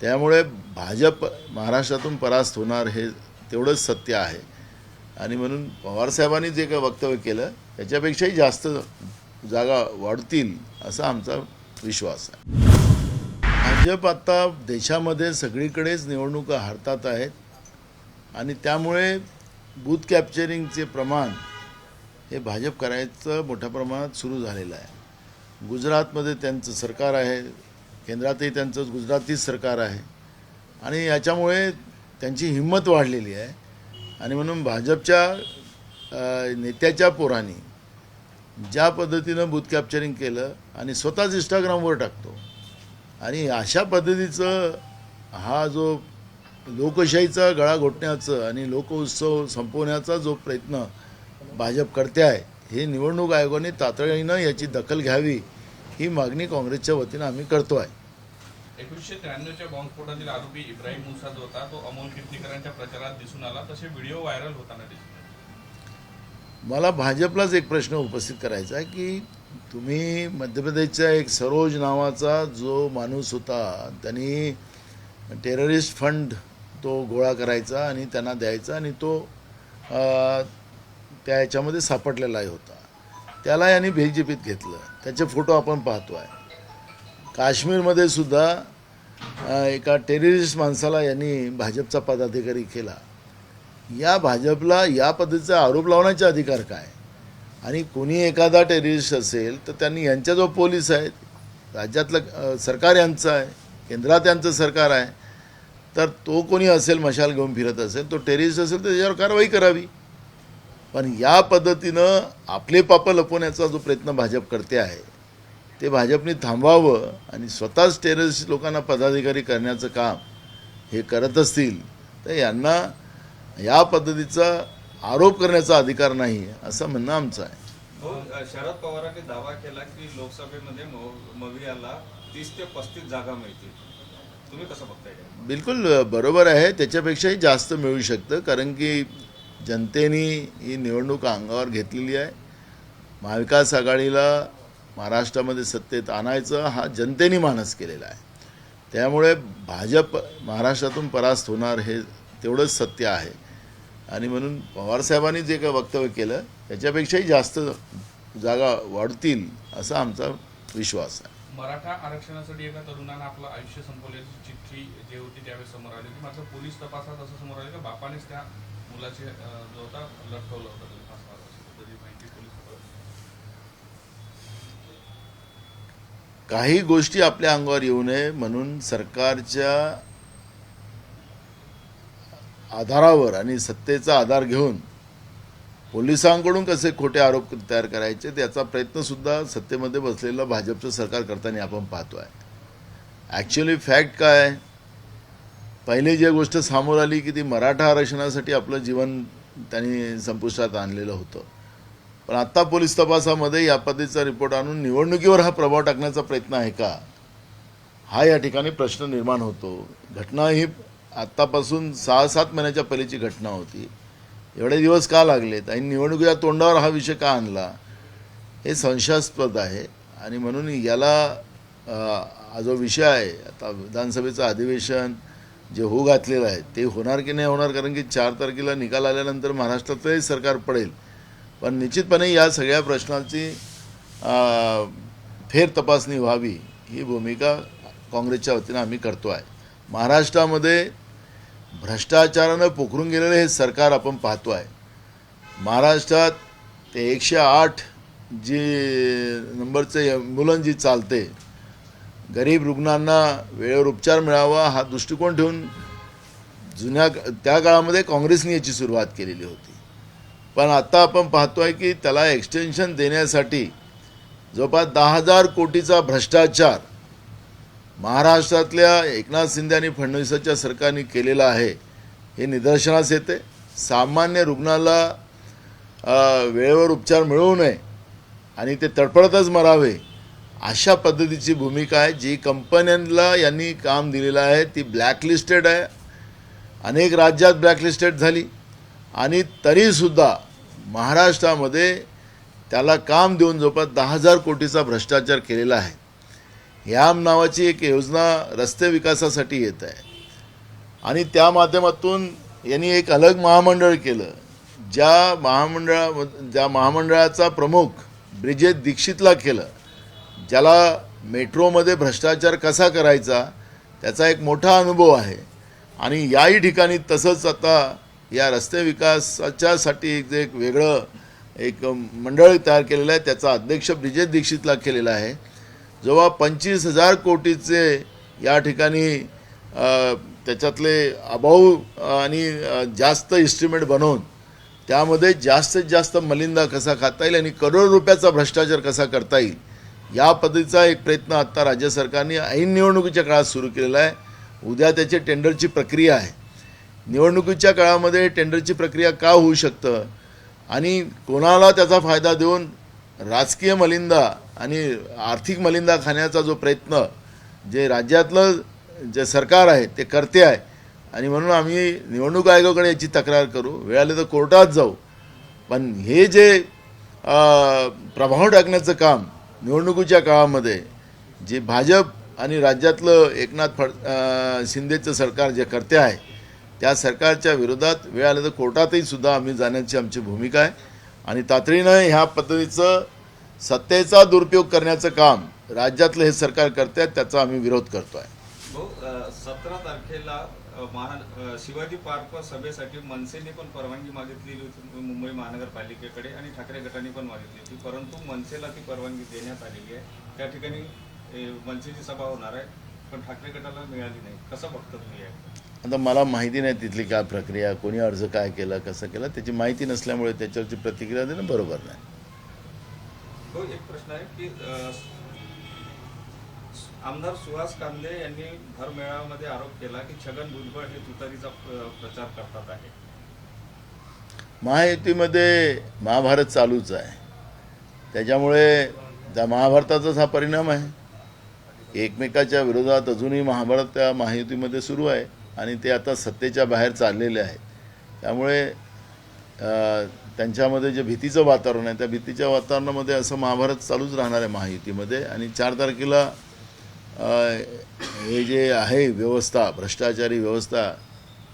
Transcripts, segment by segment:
त्यामुळे भाजप महाराष्ट्रातून परास्त होणार हे तेवढंच सत्य आहे. आणि म्हणून पवारसाहेबांनी जे काही वक्तव्य केलं त्याच्यापेक्षाही जास्त जागा वाढतील असा आमचा विश्वास आहे. भाजप आता देशामध्ये सगळीकडेच निवडणुका हारतात आहेत. आणि त्यामुळे बूथ कॅप्चरिंगचे प्रमाण हे भाजप करायचं मोठ्या प्रमाणात सुरू झालेलं आहे. गुजरातमध्ये त्यांचं सरकार आहे. केंद्रातही त्यांचं गुजरातीच सरकार आहे. आणि याच्यामुळे त्यांची हिंमत वाढलेली आहे. आणि म्हणून भाजपच्या नेत्याच्या पोरांनी ज्या पद्धतीनं बूथ कॅप्चरिंग केलं आणि स्वतःच इंस्टाग्रामवर टाकतो. आणि अशा पद्धतीचं हा जो लोकशाहीचा गळा घोटण्याचं आणि लोकउत्सव संपवण्याचा जो प्रयत्न भाजप करते आहे हे निवडणूक आयोगाने तातडीनं याची दखल घ्यावी ही मागणी काँग्रेसच्या वतीनं आम्ही करतो आहे. एकोणीसशे त्र्याण्णवच्या बॉम्बस्फोटातील आरोपी इब्राहिम मुसा जो होता. तो अमोल किर्तीकरांच्या प्रचारात दिसून आला. तसे व्हिडिओ व्हायरल होताना दिसून मला भाजपलाच एक प्रश्न उपस्थित करायचा आहे की तुम्ही मध्य प्रदेशचा एक सरोज नावाचा जो माणूस होता त्यांनी टेररिस्ट फंड तो गोळा करायचा आणि त्यांना द्यायचा आणि तो त्या ह्याच्यामध्ये सापडलेलाही होता. त्याला यांनी भेजीपीत घेतलं. त्याचे फोटो आपण पाहतो आहे काश्मीरमध्ये सुद्धा एका टेररिस्ट माणसाला यांनी भाजपचा पदाधिकारी केला. या भाजपला या पद्धतीचा आरोप लावण्याचा अधिकार काय? आणि कोणी एखादा टेररिस्ट असेल तर त्यांनी यांच्या जो पोलीस आहेत राज्यातलं सरकार यांचं आहे केंद्रात यांचं सरकार आहे तर तो कोणी असेल मशाल घेऊन फिरत असेल तो टेररिस्ट असेल तर त्याच्यावर कारवाई करावी. पण या पद्धतीनं आपले पापं लपवण्याचा जो प्रयत्न भाजप करते आहे ते भाजपने थांबवावं आणि स्वतःच टेररिस्ट लोकांना पदाधिकारी करण्याचं काम हे करत असतील तर यांना या पद्धतीचा आरोप करण्याचा अधिकार नाही असं म्हणणं आमचं आहे. हो शरद पवारांनी दावा केला की लोकसभेमध्ये मवियाला तीस ते पस्तीस जागा मिळतील. तुम्ही कसं बघताय? बिलकुल बरोबर आहे. त्याच्यापेक्षाही जास्त मिळू शकतं कारण की जनतेने ही निवडणूक अंगावर घेतलेली आहे. महाविकास आघाडीला महाराष्ट्रामध्ये सत्तेत आणायचं हा जनतेने मानस केलेला आहे. त्यामुळे भाजप महाराष्ट्रातून परास्त होणार हे तेवढंच सत्य आहे. आणि म्हणून पवारसाहेबांनी जे काही वक्तव्य केलं त्याच्यापेक्षाही जास्त जागा वाढतील असा आमचा विश्वास आहे. मराठा आरक्षणासाठी एका तरुणानं आपलं आयुष्य संपवल्याची चिठ्ठी जी होती त्यावेळेस समोर आली होती. मात्र पोलीस तपासात असं समोर आलं की बापानेच त्या मुलाचे जो होता लटकवलं होतं तो फासला अशी पद्धती माहिती पोलीस तपासात. काही गोष्टी आपल्या अंगावर येऊ नये म्हणून सरकारच्या आधारावर आणि सत्तेचा आधार घेऊन पोलिसांकडून कसे खोटे आरोप तयार करायचे त्याचा प्रयत्नसुद्धा सत्तेमध्ये बसलेलं भाजपचं सरकार करताना आपण पाहतो आहे ॲक्च्युली फॅक्ट काय? पहिली जी गोष्ट समोर आली की ती मराठा आरक्षणासाठी आपलं जीवन त्यांनी संपुष्टात आणलेलं होतं. पण आत्ता पोलीस तपासामध्ये या पद्धतीचा रिपोर्ट आणून निवडणुकीवर हा प्रभाव टाकण्याचा प्रयत्न आहे का? हा या ठिकाणी प्रश्न निर्माण होतो. घटना ही आत्तापासून सहा सात महिन्याच्या पहिलीची घटना होती. एवढे दिवस का लागलेत? आणि निवडणुकीच्या तोंडावर हा विषय का आणला? हे संशयास्पद आहे. आणि म्हणून याला हा जो विषय आहे आता विधानसभेचं अधिवेशन जे होऊ घातलेलं आहे ते होणार की नाही होणार? कारण की चार तारखेला निकाल आल्यानंतर महाराष्ट्रातही सरकार पडेल. पण निश्चितपणे या सगळ्या प्रश्नांची फेर तपासणी व्हावी ही भूमिका काँग्रेसच्या वतीनं आम्ही करतो आहे. महाराष्ट्रामध्ये भ्रष्टाचारानं पोखरून गेलेलं हे सरकार आपण पाहतो आहे. महाराष्ट्रात ते एकशे आठ जी नंबरचे मुलं जी चालते गरीब रुग्णांना वेळेवर उपचार मिळावा हा दृष्टिकोन ठेवून जुन्या त्या काळामध्ये काँग्रेसने याची सुरुवात केलेली होती. पण आत्ता आपण पाहतो आहे की त्याला एक्सटेन्शन देण्यासाठी जवळपास दहा हजार कोटीचा भ्रष्टाचार महाराष्ट्रातल्या एकनाथ शिंदे आणि फडणवीसाच्या सरकारने केलेला आहे हे निदर्शनास येते. सामान्य रुग्णाला वेळेवर उपचार मिळवू नये आणि ते तडफडतच मरावे अशा पद्धतीची भूमिका आहे. जी कंपन्यांना यांनी काम दिलेलं आहे ती ब्लॅकलिस्टेड आहे. अनेक राज्यात ब्लॅकलिस्टेड झाली. आणि तरीसुद्धा महाराष्ट्रामध्ये त्याला काम देऊन जवळपास दहा हजार कोटीचा भ्रष्टाचार केलेला आहे. ह्याम नावाची एक योजना रस्ते विकासासाठी येत आहे. आणि त्या माध्यमातून यांनी एक अलग महामंडळ केलं. ज्या महामंडळा ज्या महामंडळाचा प्रमुख ब्रिजेश दीक्षितला केलं. ज्याला मेट्रोमध्ये भ्रष्टाचार कसा करायचा त्याचा एक मोठा अनुभव आहे. आणि याही ठिकाणी तसंच आता या रस्ते विकासाच्यासाठी एक जे एक वेगळं एक मंडळ तयार केलेलं आहे त्याचा अध्यक्ष ब्रिजेश दीक्षितला केलेला आहे. जेव्हा पंचवीस हजार कोटीचे या ठिकाणी त्याच्यातले अभाव आणि जास्त इस्टिमेट बनवून त्यामध्ये जास्तीत जास्त मलिंदा कसा खाता येईल आणि करोड रुपयाचा भ्रष्टाचार कसा करता येईल या पद्धतीचा एक प्रयत्न आत्ता राज्य सरकारने ऐन निवडणुकीच्या काळात सुरू केलेला आहे. उद्या त्याची टेंडरची प्रक्रिया आहे. निवडणुकीच्या काळामध्ये टेंडरची प्रक्रिया का होऊ शकतं? आणि कोणाला त्याचा फायदा देऊन राजकीय मलिंदा आणि आर्थिक मलिंदा खाण्याचा जो प्रयत्न जे राज्यातलं जे सरकार आहे ते करते आहे. आणि म्हणून आम्ही निवडणूक आयोगाकडे याची तक्रार करू. वेळ आले तर कोर्टात जाऊ. पण हे जे प्रभाव टाकण्याचं काम निवडणुकीच्या काळामध्ये जे भाजप आणि राज्यातलं एकनाथ फड शिंदेचं सरकार जे करते आहे त्या सरकारच्या विरोधात वेळ आलं तर कोर्टातही सुद्धा आम्ही जाण्याची आमची भूमिका आहे. आणि तातडीनं ह्या पद्धतीचं सत्तेचा दुरुपयोग करण्याचं काम राज्यातलं हे सरकार करते आहे त्याचा आम्ही विरोध करतो आहे भाऊ सतरा तारखेला महा शिवाजी पार्क सभेसाठी मनसेने पण परवानगी मागितलेली होती मुंबई महानगरपालिकेकडे आणि ठाकरे गटाने पण मागितली होती. परंतु मनसेला ती परवानगी देण्यात आलेली आहे. त्या ठिकाणी मनसेची सभा होणार आहे पण ठाकरे गटाला मिळाली नाही. कसं बघतो तुम्ही आहे आता मला माहिती नाही तिथली काय प्रक्रिया कोणी अर्ज काय केला कसं केला त्याची माहिती नसल्यामुळे त्याच्यावरची प्रतिक्रिया देणं बरोबर नाही. हो एक प्रश्न आहे की आमदार सुहास कांदे यांनी भर मेळाव्यामध्ये आरोप केला की छगन भुजबळ हे तुतारीचा प्रचार करतात आहे. महायुतीमध्ये महाभारत चालूच आहे. त्याच्यामुळे त्या महाभारताचाच हा परिणाम आहे. एकमेकाच्या विरोधात अजूनही महाभारत त्या महायुतीमध्ये सुरू आहे. आणि ते आता सत्तेच्या बाहेर चाललेले आहेत. त्यामुळे त्यांच्यामध्ये जे भीतीचं वातावरण आहे त्या भीतीच्या वातावरणामध्ये असं महाभारत चालूच राहणार आहे महायुतीमध्ये आणि चार तारखेला हे जे आहे व्यवस्था भ्रष्टाचारी व्यवस्था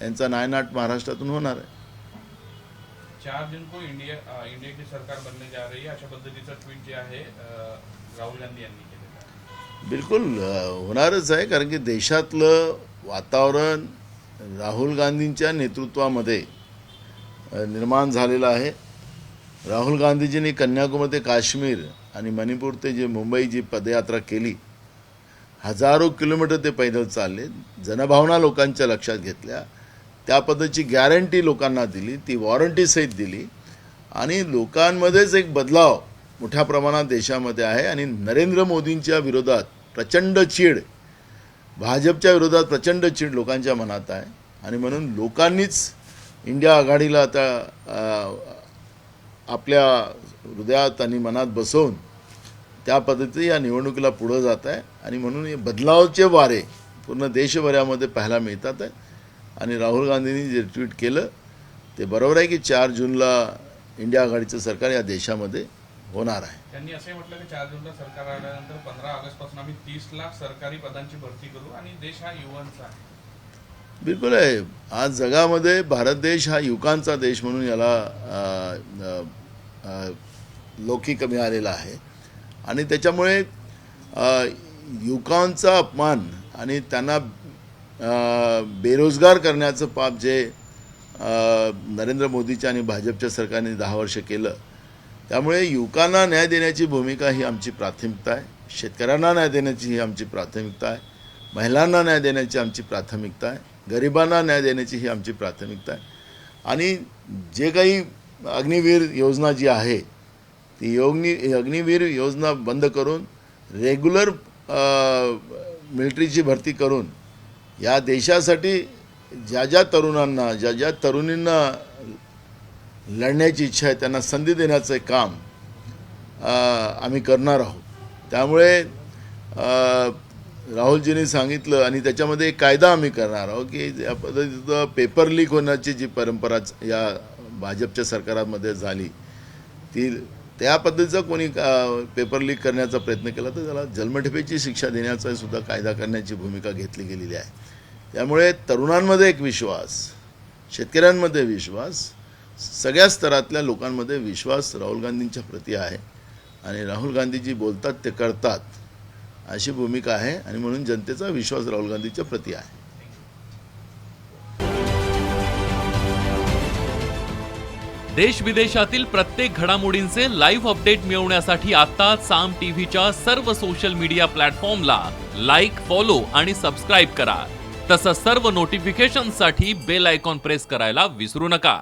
यांचा नायनाट महाराष्ट्रातून होणार आहे. चार जून को इंडिया इंडिया की सरकार बनने जा रही है अशा पद्धतीचं ट्विट जे आहे राहुल गांधी यांनी. आहे बिलकुल होणारच आहे कारण की देशातलं वातावरण राहुल गांधींच्या नेतृत्वामध्ये निर्माण झालेलं आहे. राहुल गांधीजींनी कन्याकुमारी ते काश्मीर आणि मणिपूर ते जे मुंबई जी पदयात्रा केली हजारो किलोमीटर ते पैदल चालले जनभावना लोकांच्या लक्षात घेतल्या त्या पद्धतीची गॅरंटी लोकांना दिली ती वॉरंटी सहित दिली आणि लोकांमध्येच एक बदलाव मोठ्या प्रमाणात देशामध्ये आहे आणि नरेंद्र मोदींच्या विरोधात प्रचंड चीड भाजपच्या विरोधात प्रचंड चीड लोकांच्या मनात आहे. आणि म्हणून लोकांनीच इंडिया आघाडीला आता आपल्या हृदयात आणि मनात बसवून त्या पद्धतीने या निवडणुकीला पुढं जात आहे. आणि म्हणून हे बदलावचे वारे पूर्ण देशभरामध्ये पाहायला मिळतात आहे. आणि राहुल गांधींनी जे ट्विट केलं ते बरोबर आहे की चार जूनला इंडिया आघाडीचं सरकार या देशामध्ये होणार आहे. त्यांनी असंही म्हटलं की चार जूनला सरकार आल्यानंतर पंधरा ऑगस्टपासून आम्ही तीस लाख सरकारी पदांची भरती करू आणि देश हा युवांचा आहे. बिलकुल आहे. आज जगामध्ये भारत देश हा युवकांचा देश म्हणून याला लौकिक मिळालेला आहे. आणि त्याच्यामुळे युवकांचा अपमान आणि त्यांना बेरोजगार करण्याचं पाप जे नरेंद्र मोदीच्या आणि भाजपच्या सरकारने दहा वर्ष केलं त्यामुळे युवकांना न्याय देण्याची भूमिका ही आमची प्राथमिकता आहे. शेतकऱ्यांना न्याय देण्याची ही आमची प्राथमिकता आहे. महिलांना न्याय देण्याची आमची प्राथमिकता आहे. गरिबांना न्याय देण्याची ही आमची प्राथमिकता आहे. आणि जे काही अग्निवीर योजना जी आहे ती योगनी अग्निवीर योजना बंद करून रेग्युलर मिलिटरीची भरती करून या देशासाठी ज्या ज्या तरुणांना ज्या ज्या तरुणींना लढण्याची इच्छा आहे त्यांना संधी देण्याचं एक काम आम्ही करणार आहोत. त्यामुळे राहुलजींनी सांगितलं आणि त्याच्यामध्ये एक कायदा आम्ही करणार आहोत की या पद्धतीचं पेपर लीक होण्याची जी परंपरा या भाजपच्या सरकारामध्ये झाली ती त्या पद्धतीचा कोणी पेपर लीक करण्याचा प्रयत्न केला तर त्याला जन्मठेपेची शिक्षा देण्याचा सुद्धा कायदा करण्याची भूमिका घेतली गेलेली आहे. त्यामुळे तरुणांमध्ये एक विश्वास शेतकऱ्यांमध्ये विश्वास सगळ्या स्तरातल्या लोकांमध्ये विश्वास राहुल गांधींच्या प्रती आहे. आणि राहुल गांधीजी बोलतात ते करतात. अशी भूमिका आहे आणि म्हणून जनतेचा विश्वास राहुल गांधीच्या प्रती आहे. देश विदेशातील प्रत्येक घडामोडींचे लाईव्ह अपडेट मिळवण्यासाठी आता साम टीव्हीच्या सर्व सोशल मीडिया प्लॅटफॉर्मला लाईक फॉलो आणि सबस्क्राईब करा. तसंच सर्व नोटिफिकेशनसाठी बेल आयकॉन प्रेस करायला विसरू नका.